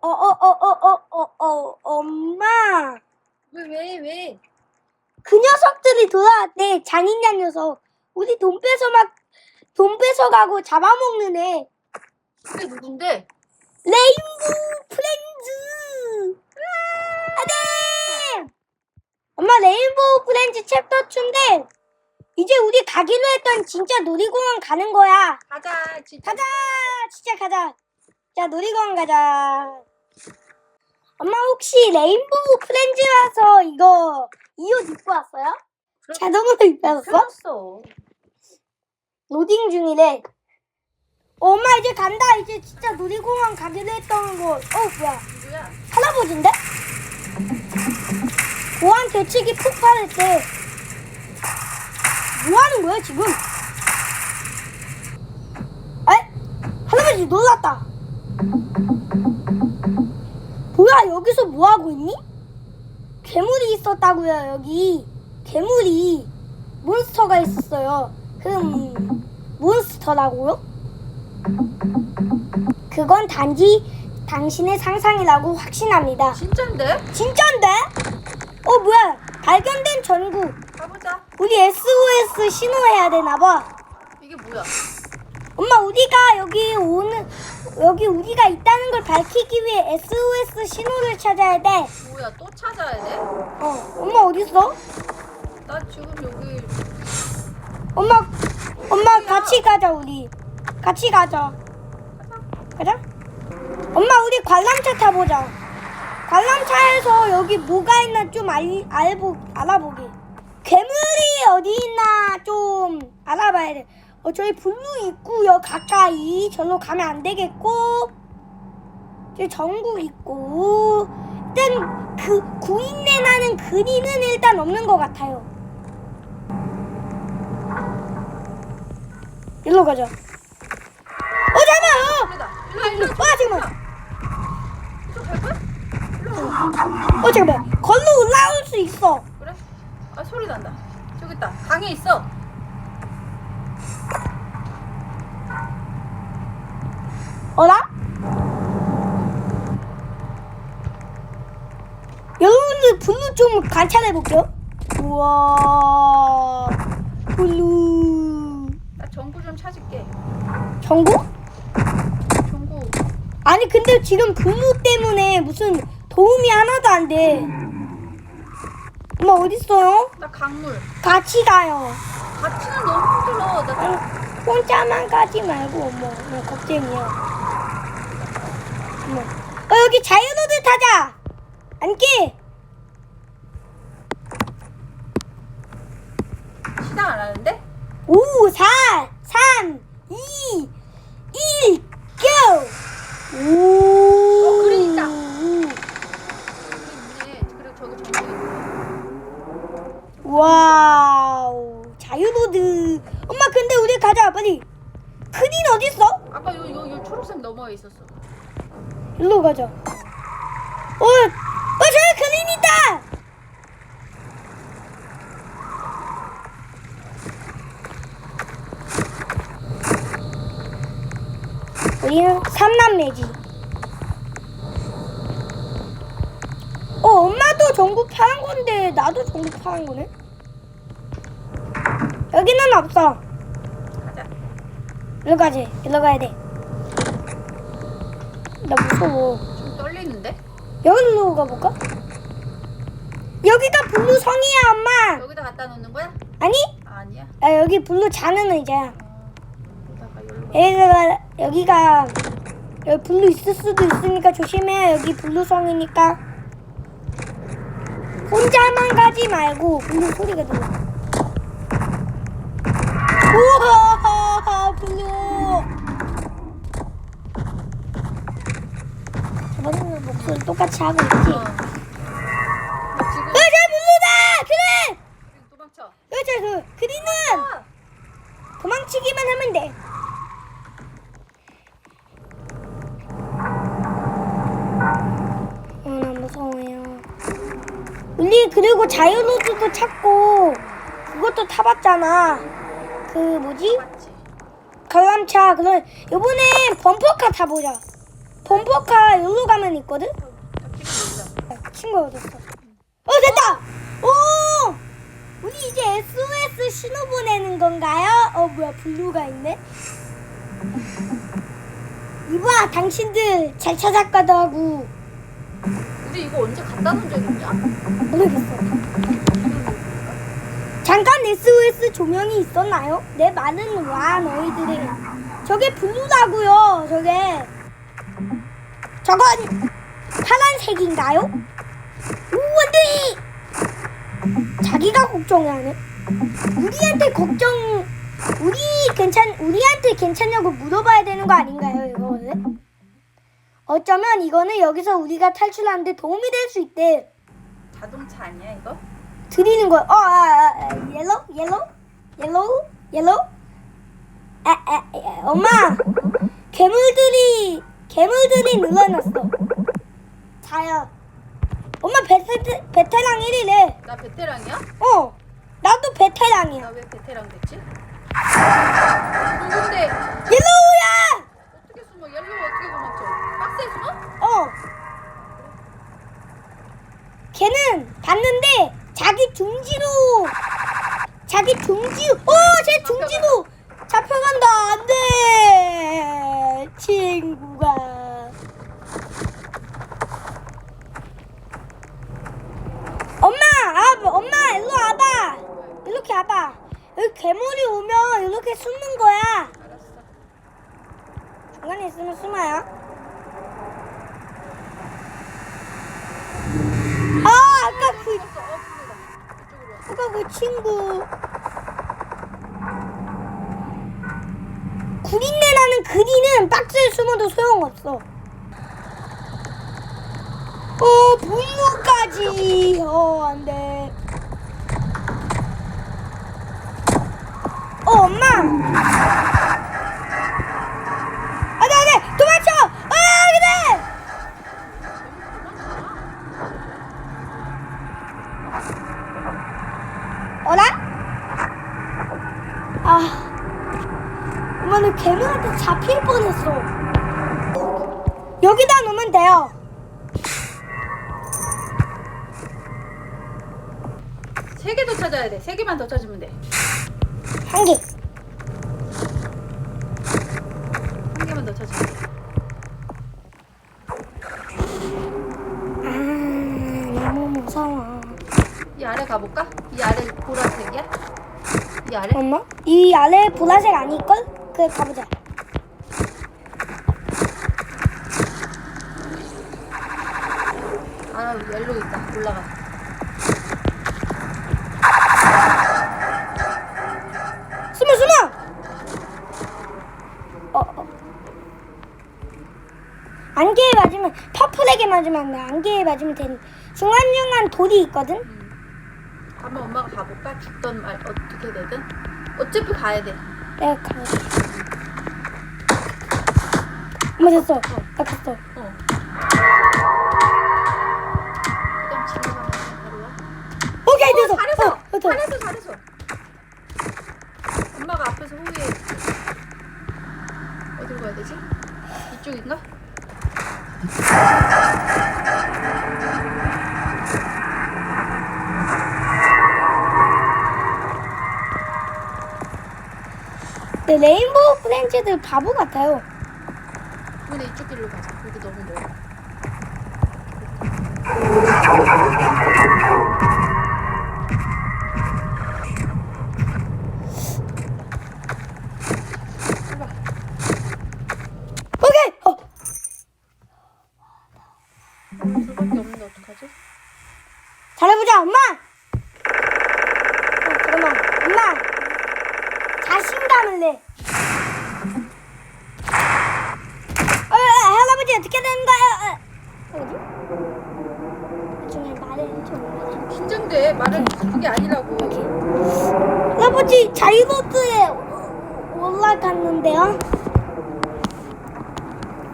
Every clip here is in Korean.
어, 어, 어, 어, 어, 어, 어, 엄마. 왜, 왜, 왜? 그 녀석들이 돌아왔대. 장인장 녀석. 우리 돈 뺏어 막, 돈 뺏어가고 잡아먹는 애. 그게 누군데? 레인보우 프렌즈. 안돼. 엄마 레인보우 프렌즈 챕터 2인데 이제 우리 가기로 했던 진짜 놀이공원 가는 거야. 가자, 진짜. 가자, 진짜 가자. 자 놀이공원 가자. 엄마 혹시 레인보우 프렌즈라서 이거 이 옷 입고 왔어요? 자동으로 입고 왔어? 들었어. 로딩 중이래. 어, 엄마 이제 간다. 이제 진짜 놀이공원 가기로 했던 곳. 어 뭐야? 누구야? 할아버지인데? 보안 대책이 폭발했대. 뭐 하는 거야, 지금? 에? 할아버지 놀랐다. 뭐야, 여기서 뭐 하고 있니? 괴물이 있었다고요, 여기. 괴물이. 몬스터가 있었어요. 흠, 몬스터라고요? 그건 단지 당신의 상상이라고 확신합니다. 진짠데? 진짠데? 어 뭐야? 발견된 전구. 가보자. 우리 SOS 신호해야 되나 봐. 이게 뭐야? 엄마 우리가 여기 오는 여기 우리가 있다는 걸 밝히기 위해 SOS 신호를 찾아야 돼. 뭐야, 또 찾아야 돼? 어, 엄마 어디 있어? 나 지금 여기. 엄마, 엄마 같이 가자 우리. 같이 가자. 가자. 엄마 우리 관람차 타보자. 관람차에서 여기 뭐가 있나 좀 알, 알보, 알아보게. 괴물이 어디 있나 좀 알아봐야 돼. 어, 저기 블루 있고요 가까이. 절로 가면 안 되겠고. 저기 전국 있고. 일단 그 구인내 나는 그리는 일단 없는 것 같아요. 일로 가자. 어 잠깐만. 일로. 와 잠깐만. 저갈 거야? 어 잠깐만. 걸로 올라올 수 있어. 그래? 아, 소리 난다. 저기 있다. 방에 있어. 어라? 여러분들 블루 좀 관찰해 볼게요. 우와 블루 나 전구 좀 찾을게. 정구? 전구. 아니 근데 지금 블루 때문에 무슨 도움이 하나도 안 돼. 엄마 어디 있어요? 나 강물. 같이 가요. 같이는 너무 힘들어. 나 아니, 혼자만 가지 말고 나 겁쟁이야 어머 어 여기 자유로드 타자 앉기 시당 안 하는데? 5 4 3 2 1 고! 오 어, 그래, 있다. 여기 있네. 그리고 저기 전구 있고. 와우 자유로드 엄마 근데 우리 가자 빨리 그린 어딨어? 아까 요, 요, 요 초록색 너머에 있었어. 일로 가자. 어, 어, 저기 그린 있다! 우리는 삼남매지. 어, 엄마도 전구 파는 건데, 나도 전구 파는 거네? 여기는 없어. 일로 가지. 일로 가야 돼. 나 무서워. 좀 떨리는데? 여기로 가볼까? 여기가 블루 성이야, 엄마. 여기다 갖다 놓는 거야? 아니? 아, 아니야. 아, 여기 블루 자는 의자야. 어. 여기가 여기가 여기 블루 있을 수도 있으니까 조심해. 여기 블루 성이니까. 혼자만 가지 말고 블루 소리가 들려. 우와, 목소리 똑같이 하고 있지. 어. 나 지금 여자 블루다! 그래! 도망쳐. 여자 그 그리는 아, 도망치기만 하면 돼. 어, 나 무서워요. 우리 그리고 자유로드도 찾고 그것도 타봤잖아. 그 뭐지? 맞지. 관람차. 그럼 이번엔 범퍼카 타보자. 범퍼카 여기로 가면 있거든? 몰라. 친구 어딨어? 어 됐다! 오! 우리 이제 SOS 신호 보내는 건가요? 어 뭐야 블루가 있네? 이봐 당신들 잘 찾았거든 하고 우리 이거 언제 갖다 놓은 적 있냐? 모르겠어 잠깐 SOS 조명이 있었나요? 내 말은 와 너희들이 저게 블루라고요 저게 저건 파란색인가요? 오 안돼 자기가 걱정하네 우리한테 걱정 우리 괜찮 우리한테 괜찮냐고 물어봐야 되는 거 아닌가요 이거는? 어쩌면 이거는 여기서 우리가 탈출하는데 도움이 될 수 있대 자동차 아니야 이거? 드리는 거야. 어, 아, 아, 아, 옐로, 옐로, 옐로, 옐로. 아, 아, 아, 엄마, 괴물들이 괴물들이 늘어났어. 자요. 엄마 베테 베테랑 1위래. 나 베테랑이야? 어, 나도 베테랑이야. 나 왜 베테랑 됐지? 누군데? 옐로우야. 어떻게 숨어? 옐로우 어떻게 도망쳐? 박스에 숨어? 어. 걔는 봤는데 자기 둥지로 자기 둥지 어, 제 둥지로 잡혀간다. 안 돼. 친구가. 엄마, 아, 엄마, 일로 와봐. 이렇게 와봐. 여기 괴물이 오면 이렇게 숨는 거야. 중간에 있으면 숨어요. 아, 아까 그. 아까 그 친구. 구린내 나는 그리는 박스에 숨어도 소용없어. 어, 분노까지. 어, 안 돼. 어, 엄마. 안 돼, 안 돼. 도망쳐. 아, 그래. 어라? 아, 엄마는 괴물한테 잡힐 뻔했어. 여기다 놓으면 돼요. 세 개 더 찾아야 돼. 세 개만 더 찾으면 돼. 한 개. 한 개만 더 찾으면 돼. 아, 너무 무서워. 이 아래 가볼까? 이 아래 보라색이야? 이 아래? 엄마? 이 아래 보라색 아닐걸? 그래, 가보자. 아, 옐로우 있다. 올라가. 안 돼. 안개에 맞으면 되는. 중간중간 돌이 있거든? 음. 한번 엄마가 가볼까? 죽던 말 어떻게 되든. 어차피 가야 돼. 내가 가보자. 엄마 됐어. 나. 어. 집에 가면 바로 와. 오케이, 됐어. 잘했어. 어, 됐어. 잘했어, 잘했어. 엄마가 앞에서 호위해. 어디로 가야 되지? 이쪽인가? 네, 레인보우 프렌즈들 바보 같아요. 근데 이쪽 길로 가자. 여기 너무 멀어.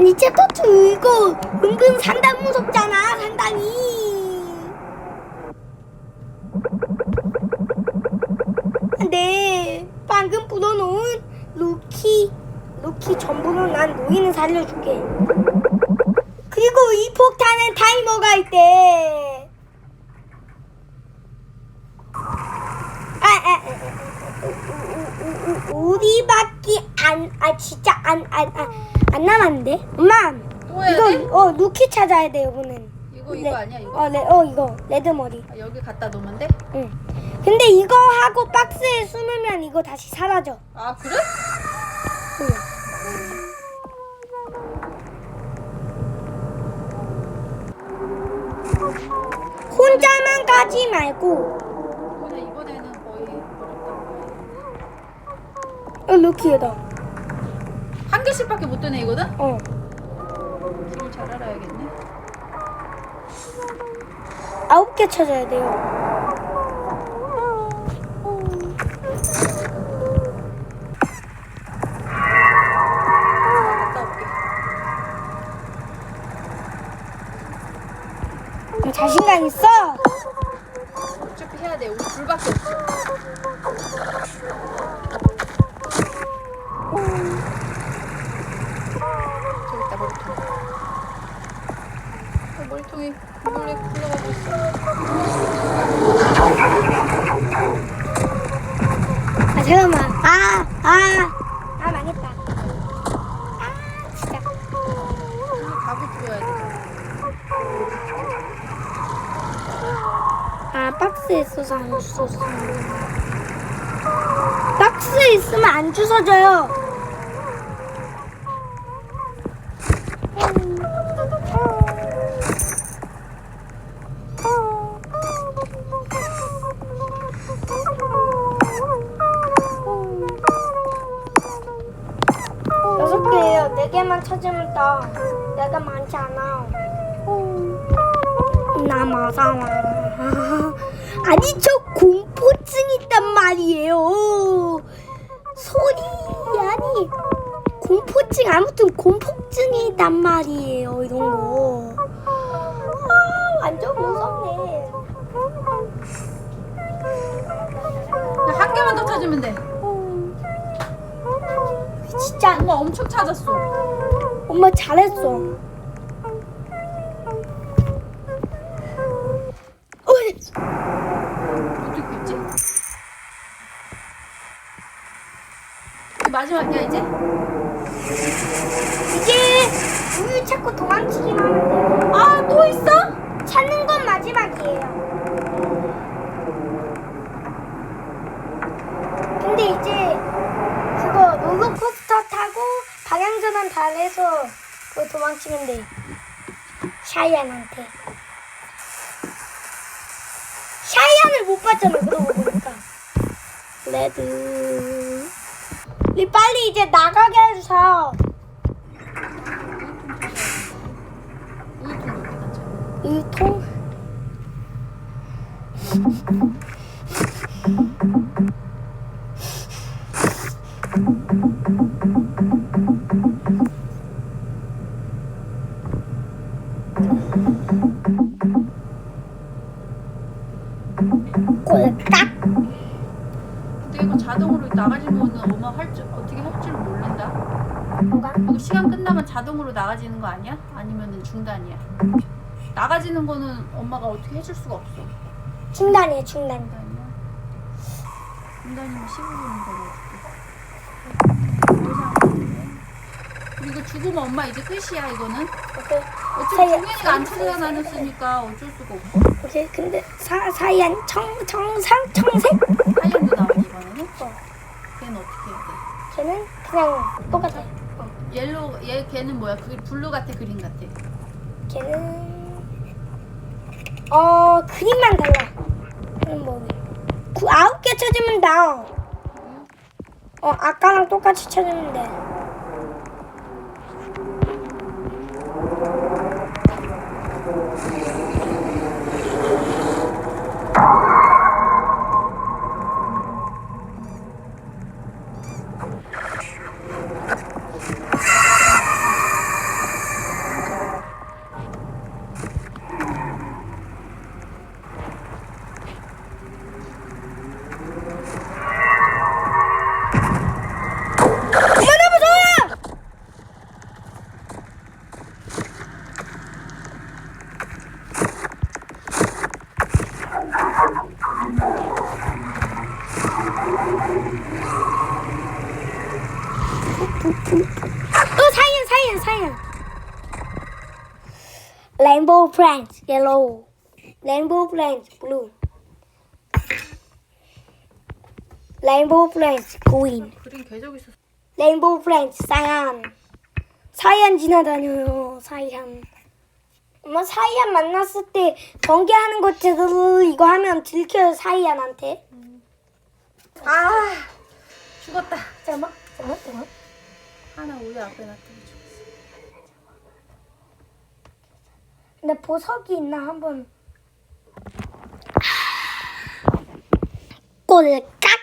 아니 챕터 2 이거 은근 상당 무섭잖아 상당히. 근데 방금 불어놓은 루키 루키 전부는 난 노인을 살려줄게. 그리고 이 넘어갈 때. 아, 아, 아, 아, 우리밖에 안, 아, 진짜 안, 안, 안, 안 남았는데? 엄마, 또 해야 이거, 돼? 어, 루키 찾아야 돼, 이거는. 이거 이거 아니야 이거? 어, 레, 어, 이거, 레드 머리. 아, 여기 갖다 놓으면 돼? 응. 근데 이거 하고 박스에 숨으면 이거 다시 사라져. 아 그래? 응. 혼자만 가지 말고. 이번에는 거의 어렵다 어, 루키에다. 한 개씩밖에 못 되네 이거는? 어. 줄을 잘 알아야겠네 아홉 개 찾아야 돼요. 갔다 올게 어, 자신감 있어? 어차피 해야 돼 우리 둘밖에 없어 저기 있다 머리통 어, 머리통이 몰래 굴러가고 있어 아, 잠깐만. 아, 아. 아, 망했다. 아, 진짜. 이거 밥을 줘야 돼 아, 박스에 있어서 안 주웠어. 박스에 있으면 안 주워져요. 아니 저 공포증 있단 말이에요. 소리 아니 공포증 아무튼 공포증이 있단 말이에요. 이런 거. 아 완전 무섭네. 한 개만 더 찾으면 돼 진짜 엄마 엄청 찾았어 엄마 잘했어. 어이. 어디 있겠지? 이게 마지막이야 이제? 이제 우유 찾고 하면 돼요. 아또 있어? 찾는 건 마지막이에요. 근데 이제 그거 롤러코스터 타고 방향전환 다 해서 그거 도망치면 돼. 샤이안한테. 샤이안을 못 봤잖아, 그러고 보니까. 레드. 우리 빨리 이제 나가게 해주세요. 차? 유통. 꼴딱. 근데 이거 자동으로 나가지면은 엄마 할 줄, 어떻게 할 줄 모른다? 뭐가? 이거 시간 끝나면 자동으로 나가지는 거 아니야? 아니면은 중단이야? 나가지는 거는 엄마가 어떻게 해줄 수가 없어. 중단이에요, 중단. 중단이야? 중단이면 15분인 거고. 이거 죽으면 엄마 이제 끝이야 이거는. 오케이. 어차피 사이- 종현이가 안 찾아다녔으니까 어쩔 수가 없어. 오케이. 근데 사 사이안 청 청상 청색? 하얀도 나오니 이번에는? 어. 걔는 어떻게 해야 돼? 걔는 그냥 똑같아. 어. 옐로우 얘 걔는 뭐야? 그 블루 같아 그린 같아. 걔는 어 그림만 달라. 그럼 뭐 구, 아홉 개 찾으면 나. 어 아까랑 똑같이 찾으면 돼. plants yellow, rainbow plants blue, rainbow plants green, 아, 그림 계속 있었어. rainbow plants cyan. 사이안 지나다녀요, 사이안. 엄마 사이안 만났을 때 번개하는 것 제대로 이거 하면 들켜요, 사이안한테. 음. 아, 죽었다. 잠깐만, 잠깐만, 잠깐만. 하나 우리 앞에 놔두고 근데 보석이 있나? 한번. 아. 꼬를 깍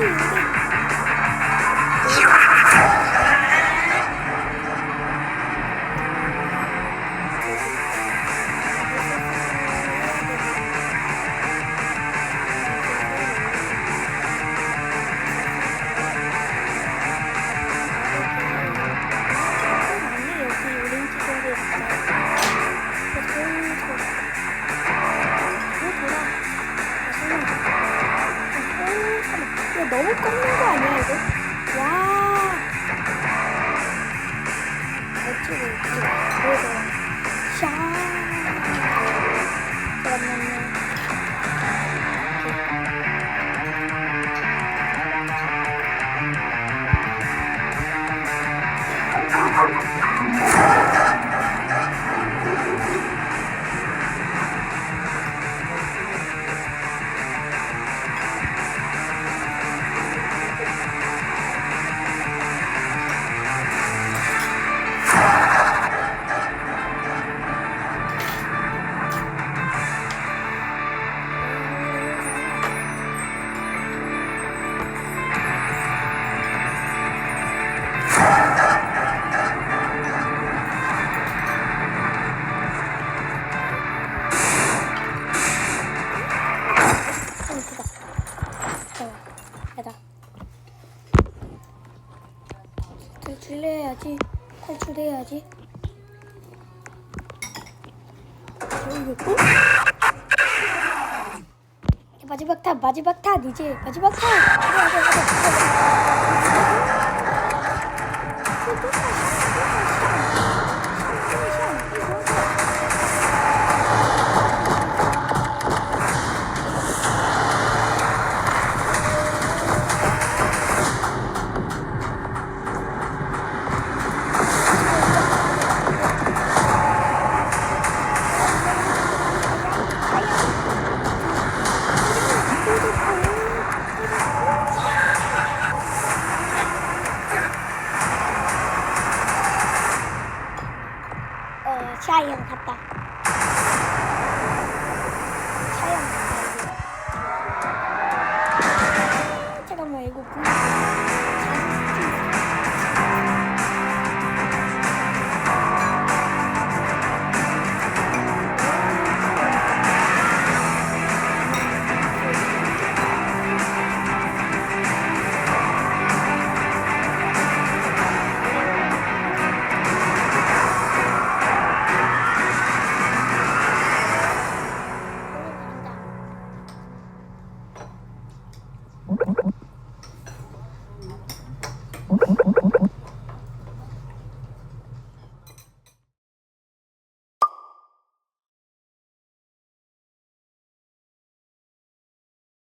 Woo! 마지막 탄 이제 마지막 탄.